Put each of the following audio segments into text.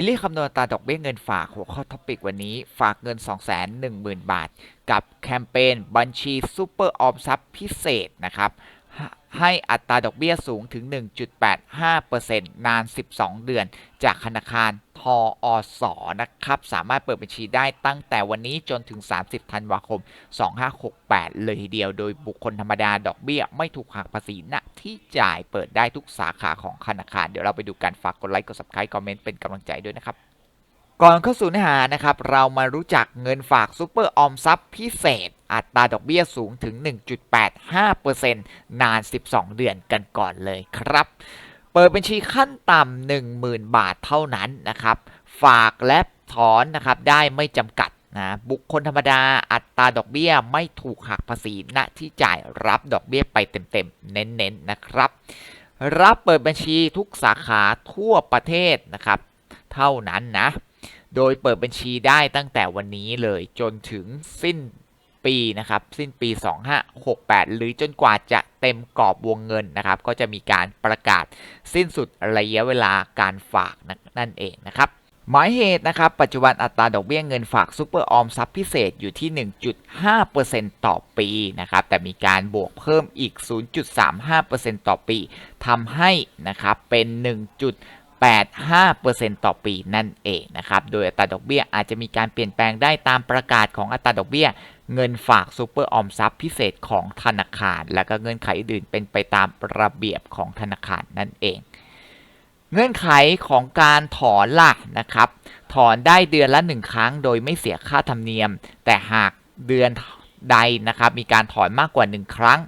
ซีรีส์คำนวณตาดอกเบี้ยเงินฝากหัวข้อท็อปิกวันนี้ ฝากเงิน 210,000 บาท กับแคมเปญบัญชีซูเปอร์ออมทรัพย์พิเศษนะครับ ให้อัตราดอกเบี้ยสูงถึง 1.85%นาน 12 เดือน จากธนาคารทออสนะครับ สามารถเปิดบัญชีได้ตั้งแต่วันนี้จนถึง 30 ธันวาคม 2568 เลยทีเดียว โดยบุคคลธรรมดาดอกเบี้ยไม่ถูกหักภาษีณที่จ่ายเปิดได้ทุกสาขาของธนาคาร เดี๋ยวเราไปดูกันฝากกดไลค์ กด subscribe คอมเมนต์ เป็นกำลังใจด้วยนะครับ ก่อนเข้าสู่เนื้อหานะครับ เรามารู้จักเงินฝากซูเปอร์ออมทรัพย์พิเศษ อัตราดอกเบี้ยสูงถึง 1.85%นาน 12 เดือนกันก่อนเลยครับ เปิดบัญชีขั้นต่ำ10,000 บาทเท่านั้นนะครับ ฝากและถอนนะครับได้ไม่จำกัดนะบุคคลธรรมดาอัตราดอกเบี้ยไม่ถูกหักภาษีณที่จ่ายรับดอกเบี้ยไปเต็มๆ เน้นๆนะครับ รับเปิดบัญชีทุกสาขาทั่วประเทศนะครับ เท่านั้นนะ โดยเปิดบัญชีได้ตั้งแต่วันนี้เลยจนถึงสิ้นปีนะครับ สิ้นปี 2568 หรือจนกว่าจะเต็มกรอบวงเงินนะครับ ก็จะมีการประกาศสิ้นสุดระยะเวลาการฝากนั่นเองนะครับหมายเหตุนะครับ ปัจจุบันอัตราดอกเบี้ยเงินฝากซูเปอร์ออมทรัพย์พิเศษอยู่ที่ 1.5%ต่อปีนะครับ แต่มีการบวกเพิ่มอีก 0.35%ต่อปีทำให้นะครับเป็น 1.85%ต่อปีนั่นเองนะครับ โดยอัตราดอกเบี้ยอาจจะมีการเปลี่ยนแปลงได้ตามประกาศของอัตราดอกเบี้ย เงินฝากซูเปอร์ออมทรัพย์พิเศษของธนาคาร และก็เงื่อนไขอื่นเป็นไปตามระเบียบของธนาคารนั่นเอง เงื่อนไขของการถอนล่ะนะครับ ถอนได้เดือนละ1ครั้งโดยไม่เสียค่าธรรมเนียม แต่หากเดือนใดนะครับมีการถอนมากกว่า 1 ครั้ง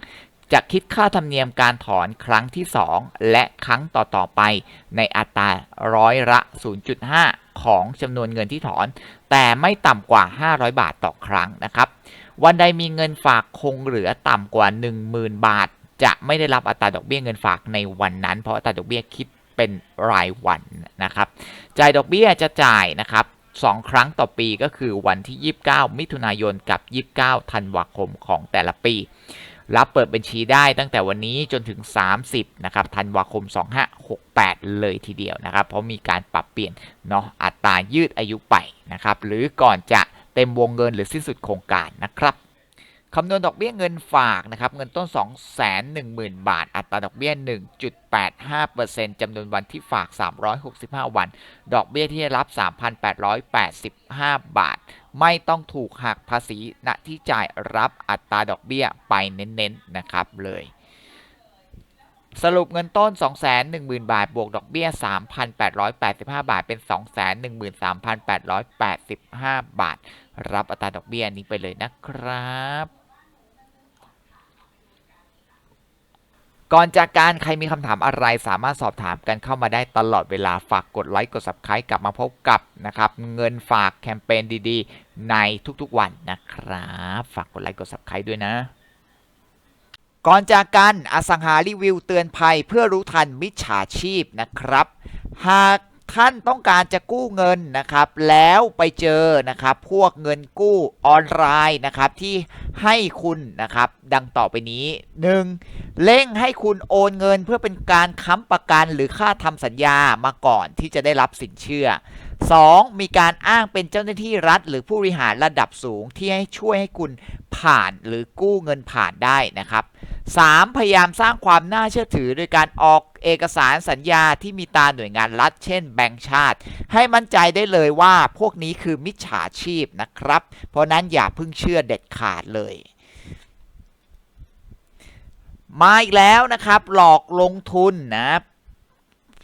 จะคิดค่าธรรมเนียมการถอนครั้งที่ 2 และครั้งต่อๆไปในอัตราร้อยละ 0.5 ของจำนวนเงินที่ถอน แต่ไม่ต่ำกว่า 500 บาทต่อครั้งนะครับ วันใดมีเงินฝากคงเหลือต่ำกว่า 10,000 บาท จะไม่ได้รับอัตราดอกเบี้ยเงินฝากในวันนั้น เพราะอัตราดอกเบี้ยคิดเป็นรายวันนะครับ จ่ายดอกเบี้ยจะจ่ายนะครับ2ครั้งต่อปีก็คือวันที่ 29 มิถุนายนกับ 29 ธันวาคมของแต่ละปี รับเปิดบัญชีได้ตั้งแต่วันนี้จนถึง 30นะครับธันวาคม 2568 เลยทีเดียวนะครับ เพราะมีการปรับเปลี่ยนเนาะอัตรายืดอายุไปนะครับ หรือก่อนจะเต็มวงเงินหรือสิ้นสุดโครงการนะครับ คำนวณดอกเบี้ยเงินฝากนะครับเงินต้น 210,000 บาท อัตราดอกเบี้ย 1.85%จำนวนวันที่ฝาก 365 วัน ดอกเบี้ยที่ได้รับ 3,885 บาท ไม่ต้องถูกหักภาษีณที่จ่ายรับอัตราดอกเบี้ยไปเน้นๆนะครับเลยสรุปเงินต้น 210,000 บาท บวกดอกเบี้ย 3,885 บาท เป็น 213,885 บาท รับอัตราดอกเบี้ยนี้ไปเลยนะครับ ก่อนจากการใครมีคำถามอะไรสามารถสอบถามกันเข้ามาได้ตลอดเวลาฝากกดไลค์กด subscribe กลับมาพบกับนะครับเงินฝากแคมเปญดีๆ ในทุกๆวันนะครับ ฝากกดไลค์กด subscribe ด้วยนะก่อนจากกันอสังหารีวิวเตือนภัยเพื่อรู้ทันมิจฉาชีพนะครับ หาก ท่านต้องการจะกู้เงินนะครับ แล้วไปเจอนะครับ พวกเงินกู้ออนไลน์นะครับที่ให้คุณนะครับ ดังต่อไปนี้ 1. เร่งให้คุณโอนเงินเพื่อเป็นการค้ำประกันหรือค่าทำสัญญามาก่อนที่จะได้รับสินเชื่อ 2. มีการอ้างเป็นเจ้าหน้าที่รัฐ หรือผู้บริหารระดับสูงที่ให้ช่วยให้คุณ ผ่านหรือกู้เงินผ่านได้นะครับ 3. พยายามสร้างความน่าเชื่อถือโดยการออกเอกสารสัญญาที่มีตาหน่วยงานรัฐ เช่นแบงก์ชาติ ให้มั่นใจได้เลยว่าพวกนี้คือมิจฉาชีพนะครับ เพราะนั้นอย่าเพิ่งเชื่อเด็ดขาดเลย มาอีกแล้วนะครับ หลอกลงทุนนะ